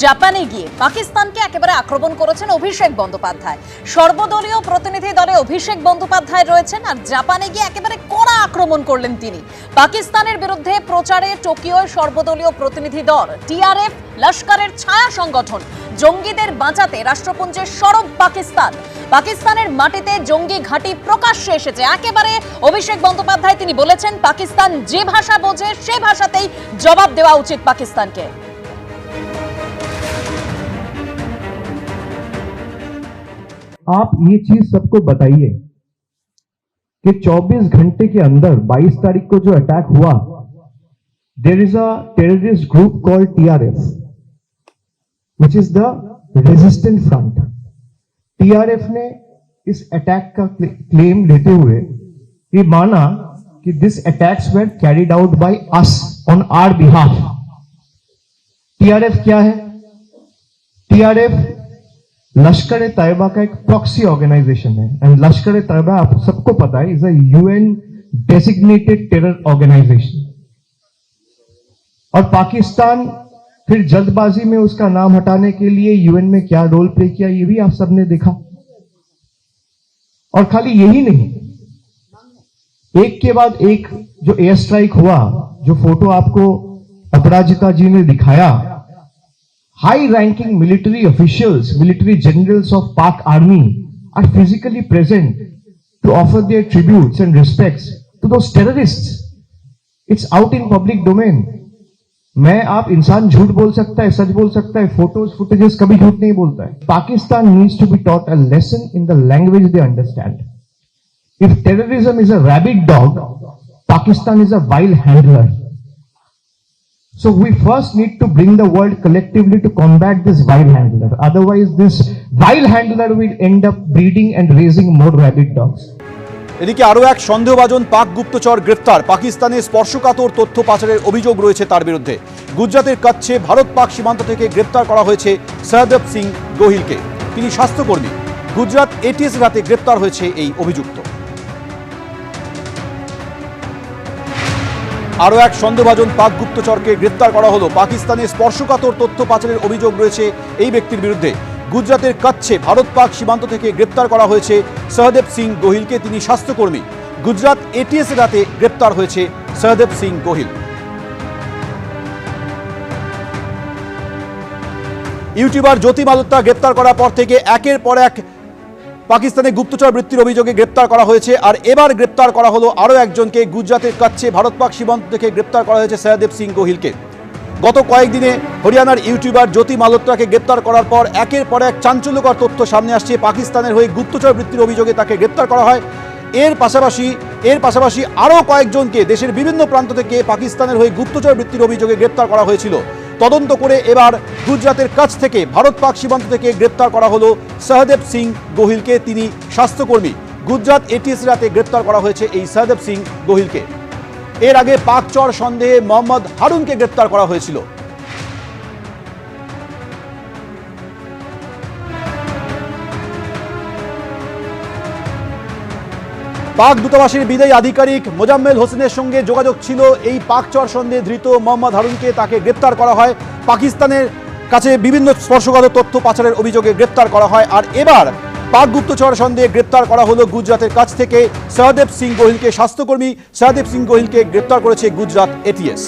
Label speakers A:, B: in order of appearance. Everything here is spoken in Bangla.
A: জাপানে গিয়ে পাকিস্তানকে একেবারে আক্রমণ করেছেন অভিষেক বন্দ্যোপাধ্যায়। সর্বদলীয় প্রতিনিধি দলে অভিষেক বন্দ্যোপাধ্যায় রয়েছেন আর জাপানে গিয়ে একেবারে কড়া আক্রমণ করলেন তিনি। পাকিস্তানের বিরুদ্ধে প্রচারে টোকিওর সর্বদলীয় প্রতিনিধি দল, টিআরএফ, লস্করের ছায়া সংগঠন, জঙ্গিদের বাঁচাতে রাষ্ট্রপুঞ্জের সরব পাকিস্তান। পাকিস্তানের মাটিতে জঙ্গি ঘাঁটি প্রকাশ্যে এসেছে। একেবারে অভিষেক বন্দ্যোপাধ্যায় তিনি বলেছেন, পাকিস্তান যে ভাষা বোঝে সে ভাষাতেই জবাব দেওয়া উচিত পাকিস্তানকে।
B: आप ये चीज़ सबको बताइए कि 24 घंटे के अंदर 22 तारीख को जो अटैक हुआ there is a terrorist group called TRF which is the resistant front TRF ने इस अटैक का क्लेम लेते हुए ये माना कि this attacks were carried out by us on our behalf TRF क्या है? टीआरएफ लश्कर तैयबा का एक प्रॉक्सी ऑर्गेनाइजेशन है। एंड लश्कर तैयबा आप सबको पता है is a UN designated terror organization और पाकिस्तान फिर जल्दबाजी में उसका नाम हटाने के लिए यूएन में क्या रोल प्ले किया, ये भी आप सबने देखा। और खाली यही नहीं, एक के बाद एक जो एयर स्ट्राइक हुआ, जो फ़ोटो आपको अपराजिता जी ने दिखाया high ranking military officials, military generals of Pak army are physically present to offer their tributes and respects to those terrorists. It's out in public domain. मैं आप इंसान झूठ बोल सकता है सच बोल सकता है फोटोज फुटेजेस कभी झूठ नहीं बोलता है Pakistan needs to be taught a lesson in the language they understand if terrorism is a rabbit dog Pakistan is a wild handler So we first need to bring the world collectively to combat this vile handler. Otherwise, this vile handler will end up breeding and raising more rabid dogs.
C: এদিকে আরও এক সন্দেহভাজন পাক গুপ্তচর গ্রেফতার। পাকিস্তানে স্পর্শকাতর তথ্য পাচারের অভিযোগ রয়েছে তার বিরুদ্ধে। গুজরাতের কাছে ভারত পাক সীমান্ত থেকে গ্রেপ্তার করা হয়েছে সহদেব সিং গোহিলকে। তিনি স্বাস্থ্যকর্মী। গুজরাট এটিএস রাতে গ্রেপ্তার হয়েছে এই অভিযুক্ত। আরও এক সন্দেহভাজন পাক গুপ্তচরকে গ্রেপ্তার করা হলো। পাকিস্তানের স্পর্শকাতর তথ্য পাচারের অভিযোগ রয়েছে এই ব্যক্তির বিরুদ্ধে। গুজরাতের কাচ্ছে ভারত পাক সীমান্ত থেকে গ্রেপ্তার করা হয়েছে সহদেব সিং গোহিলকে, তিনি স্বাস্থ্যকর্মী। গুজরাত এটিএস রাতে গ্রেপ্তার হয়েছে সহদেব সিং গোহিল। ইউটিউবার জ্যোতি মালুত্তা গ্রেপ্তার করার পর থেকে একের পর এক পাকিস্তানে গুপ্তচর বৃত্তির অভিযোগে গ্রেপ্তার করা হয়েছে, আর এবার গ্রেপ্তার করা হলো আরও একজনকে গুজরাতের কাছে ভারত পাক সীমান্ত থেকে গ্রেপ্তার করা হয়েছে সহদেব সিং গোহিলকে গত কয়েকদিনে হরিয়ানার ইউটিউবার জ্যোতি মালোত্রাকে গ্রেপ্তার করার পর একের পর এক চাঞ্চল্যকর তথ্য সামনে আসছে, পাকিস্তানের হয়ে গুপ্তচর বৃত্তির অভিযোগে তাকে গ্রেপ্তার করা হয়। এর পাশাপাশি এর পাশাপাশি আরও কয়েকজনকে দেশের বিভিন্ন প্রান্ত থেকে পাকিস্তানের হয়ে গুপ্তচর বৃত্তির অভিযোগে গ্রেপ্তার করা হয়েছিল। তদন্ত করে এবার গুজরাতের কাছ থেকে ভারত পাক সীমান্ত থেকে গ্রেপ্তার করা হলো সহদেব সিং গোহিলকে। তিনি স্বাস্থ্যকর্মী। গুজরাট এটিএস রাতে গ্রেপ্তার করা হয়েছে এই সহদেব সিং গোহিলকে। এর আগে পাকচর সন্দেহে মোহাম্মদ হারুনকে গ্রেপ্তার করা হয়েছিল। পাক দূতাবাসের বিদায়ী আধিকারিক মোজাম্মেল হোসেনের সঙ্গে যোগাযোগ ছিল। এই পাকচর সন্দেহে ধৃত মোহাম্মদ হারুনকে তাকে গ্রেপ্তার করা হয়। পাকিস্তানের কাছে বিভিন্ন স্পর্শগত তথ্য পাচারের অভিযোগে গ্রেপ্তার করা হয়। আর এবার পাক গুপ্তচর সন্দেহে গ্রেপ্তার করা হলো গুজরাতের কাছ থেকে। সহদেব সিং গোহিলকে স্বাস্থ্যকর্মী সহদেব সিং গোহিলকে গ্রেপ্তার করেছে গুজরাত এটিএস।